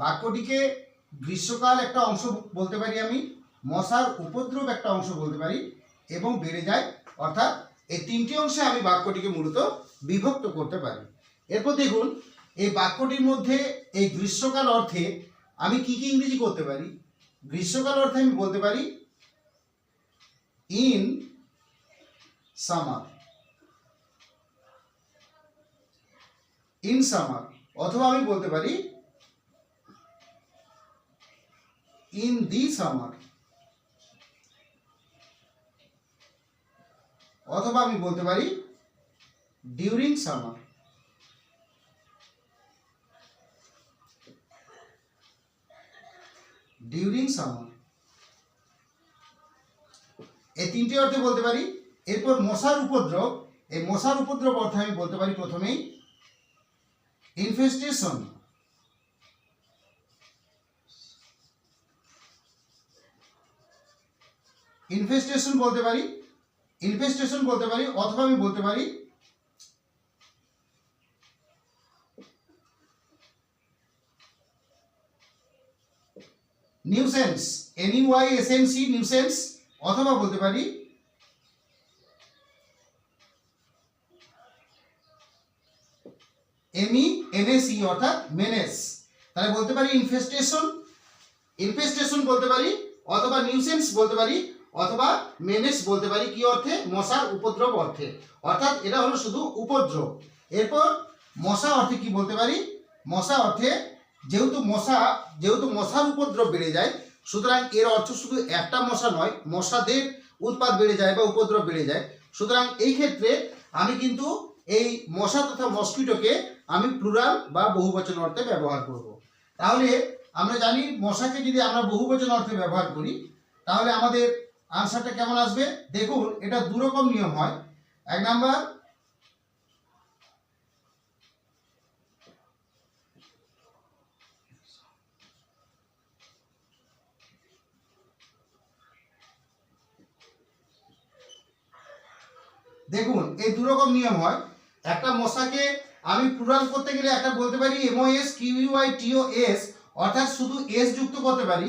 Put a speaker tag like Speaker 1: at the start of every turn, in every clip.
Speaker 1: বাক্যটিকে গ্রীষ্মকাল একটা অংশ বলতে পারি আমি, মশার উপদ্রব একটা অংশ বলতে পারি, এবং বেড়ে যায়, অর্থাৎ এই তিনটি অংশে আমি বাক্যটিকে মূলত বিভক্ত করতে পারি। এরপর দেখুন, এই বাক্যটির মধ্যে এই গ্রীষ্মকাল অর্থে আমি কি কি ইংরেজি করতে পারি? গ্রীষ্মকাল অর্থে আমি বলতে পারি, ইন সামার। ইন সামার, অথবা আমি বলতে পারি ইন দি সামার অথবা আমি বলতে পারি ডিউরিং সামার ডিউরিং সামার এই তিনটি অর্থে বলতে পারি, এরপর মশার উপদ্রব, এই মশার উপদ্রব অর্থে আমি বলতে পারি প্রথমেই ইনফেস্টেশন ইনফেস্টেশন বলতে পারি ইনফেস্টেশন বলতে পারি, অথবা আমি বলতে পারি nuisance N Y S N C nuisance অথবা বলতে পারি এমই এনএসই অর্থাৎ মেনেস তাহলে বলতে পারি ইনফেস্টেশন ইনফেস্টেশন বলতে পারি, অথবা নিউসেন্স বলতে পারি অথবা মেনেস বলতে পারি কি অর্থে? মশার উপদ্রব অর্থে। অর্থাৎ এটা হলো শুধু উপদ্রব। এরপর মশা অর্থে কি বলতে পারি? মশা অর্থে যেহেতু মশা, যেহেতু মশার উপদ্রব বেড়ে যায়, সুতরাং এর অর্থ শুধু একটা মশা নয়, মশাদের উৎপাদ বেড়ে যায় বা উপদ্রব বেড়ে যায়। সুতরাং এই ক্ষেত্রে আমি কিন্তু এই মশা তথা মস্কিটোকে আমি প্লুরাল বা বহুবচন অর্থে ব্যবহার করব। তাহলে আমরা জানি মশাকে যদি আমরা বহুবচন অর্থে ব্যবহার করি, তাহলে আমাদের আনসারটা কেমন আসবে? দেখুন, এটা দুরকম নিয়ম হয়। এক নাম্বার, দেখুন, এই দুরকম নিয়ম হয়। একটা মশাকে আমি প্লুরাল করতে গেলে একটা বলতে পারি এমওএস কিউইউআই টিও এস অর্থাৎ শুধু এস যুক্ত করতে পারি।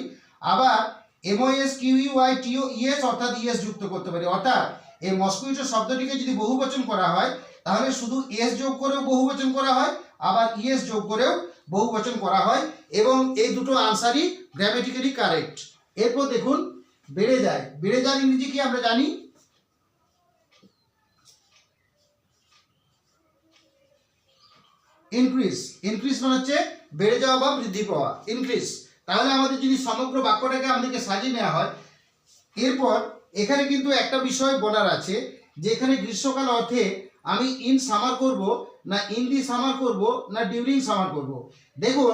Speaker 1: আবার এমওএস কিউইউআই টিও ইএস অর্থাৎ ইএস যুক্ত করতে পারি। অর্থাৎ এই মস্কুইটো শব্দটিকে যদি বহুবচন করা হয়, তাহলে শুধু এস যোগ করেও বহুবচন করা হয়, আবার ইএস যোগ করেও বহুবচন করা হয় এবং এই দুটো আনসারই গ্রামেটিক্যালি কারেক্ট এরপর দেখুন, বেড়ে যায়। বেড়ে যায় ইংরেজি কি আমরা জানি? ইনক্রিজ ইনক্রিজ মানে হচ্ছে বেড়ে যাওয়া বা বৃদ্ধি পাওয়া। ইনক্রিজ তাহলে আমাদের যদি সমগ্র বাক্যটাকে আমাদেরকে সাজিয়ে নেওয়া হয়, এরপর এখানে কিন্তু একটা বিষয় বলার আছে, যে এখানে গ্রীষ্মকাল অর্থে আমি ইন সামার করব, না ইন দি সামার করব, না ডিউরিং সামার করব। দেখুন,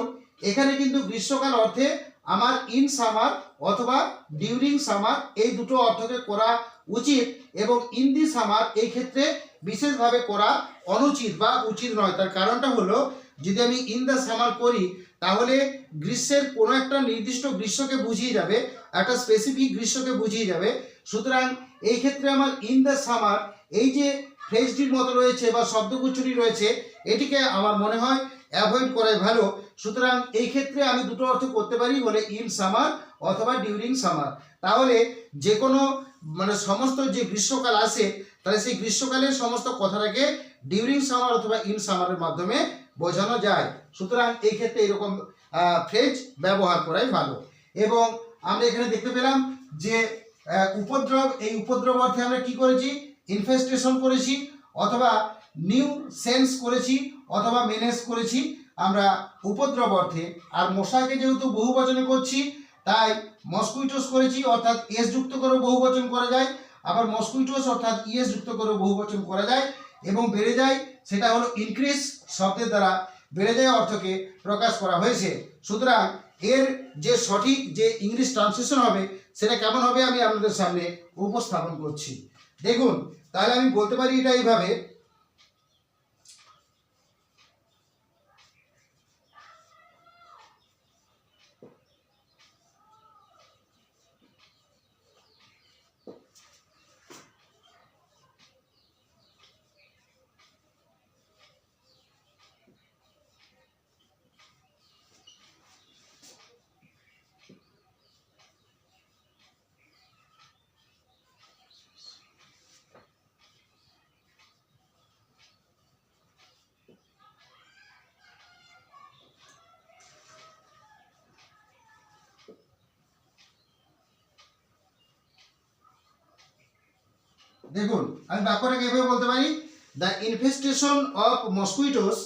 Speaker 1: এখানে কিন্তু গ্রীষ্মকাল অর্থে আমার ইন সামার অথবা ডিউরিং সামার এই দুটো অর্থকে করা উচিত এবং ইন দি সামার এই ক্ষেত্রে বিশেষভাবে করা অনুচিত বা উচিত নয়। তার কারণটা হলো যদি আমি ইন দ্য সামার করি, তাহলে গ্রীষ্মের কোনো একটা নির্দিষ্ট গ্রীষ্মকে বুঝিয়ে যাবে, একটা স্পেসিফিক গ্রীষ্মকে বুঝিয়ে যাবে। সুতরাং এই ক্ষেত্রে আমার ইন দ্য সামার এই যে ফ্রেজটির মতো রয়েছে বা শব্দগুচ্ছটি রয়েছে, এটিকে আমার মনে হয় অ্যাভয়েড করাই ভালো। সুতরাং এই ক্ষেত্রে আমি দুটো অর্থ করতে পারি, বলে ইন সামার অথবা ডিউরিং সামার তাহলে যে কোনো মানে সমস্ত যে গ্রীষ্মকাল আসে, তাহলে সেই গ্রীষ্মকালের সমস্ত কথাটাকে ডিউরিং সামার অথবা ইন সামারের মাধ্যমে বোঝানো যায়। সুতরাং এই ক্ষেত্রে এরকম ফ্রেজ ব্যবহার করাই ভালো। এবং আমরা এখানে দেখতে পেলাম যে উপদ্রব, এই উপদ্রব অর্থে আমরা কি করেছি? ইনফেস্টেশন করেছি, অথবা নিউ সেন্স করেছি, অথবা মেনেস করেছি। আমরা উপদ্রব অর্থে, আর মশাকে যেহেতু বহু বচনে করছি, তাই মস্কুইটোস করেছি, অর্থাৎ এস যুক্ত করে বহু বচন করা যায়। আবার মস্কুইটোস অর্থাৎ ইএস যুক্ত করে বহু বচন করা যায় এবং বেড়ে যায়। সেটা হলো ইনক্রিজ শব্দের দ্বারা বেড়ে যাওয়া অর্থকে প্রকাশ করা হয়েছে। সুতরাং এর যে সঠিক যে ইংলিশ ট্রান্সলেশন হবে, সেটা কেমন হবে আমি আপনাদের সামনে উপস্থাপন করছি। দেখুন, তাহলে আমি বলতে পারি এটা এইভাবে দেখুন, আমি বাক্যটাকে এভাবে বলতে পারি the infestation of mosquitoes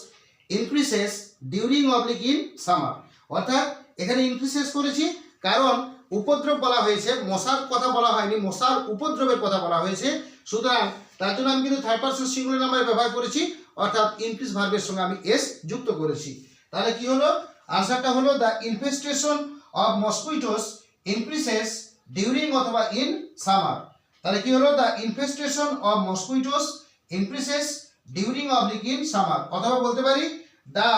Speaker 1: increases during oblique in summer অর্থাৎ, এখানে ইনক্রিসেস করেছি কারণ উপদ্রব বলা হয়েছে, মশার কথা বলা হয়নি, মশার উপদ্রবের কথা বলা হয়েছে। সুতরাং, তার জন্য আমি কিন্তু থার্ড পার্সন সিঙ্গুলার নাম্বার ব্যবহার করেছি, অর্থাৎ ইনক্রিজ ভার্বের সঙ্গে আমি এস যুক্ত করেছি। তাহলে কি হলো? আনসারটা হলো the infestation of mosquitoes increases during অথবা ইন সামার তাহলে কি হলো? The infestation of mosquitoes increases during oblique in summer অথবা বলতে পারি? The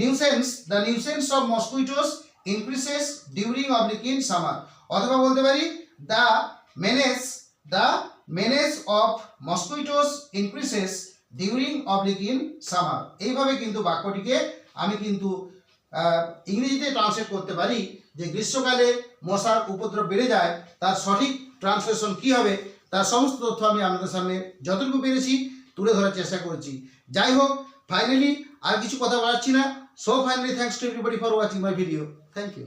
Speaker 1: nuisance the nuisance of mosquitoes increases during oblique in summer অথবা বলতে পারি? The menace the menace of mosquitoes increases during oblique in summer এইভাবে কিন্তু বাক্যটিকে আমি কিন্তু ইংরেজিতে ট্রান্সলেট করতে পারি। যে গ্রীষ্মকালে মশার উপদ্রব বেড়ে যায়, তার সঠিক ট্রান্সলেশন কি হবে, তার সমস্ত তথ্য আমি আপনাদের সামনে যতটুকু পেরেছি তুলে ধরার চেষ্টা করেছি। যাই হোক ফাইনালি আর কিছু কথা বলাচ্ছি না। So finally thanks to everybody for watching my video thank you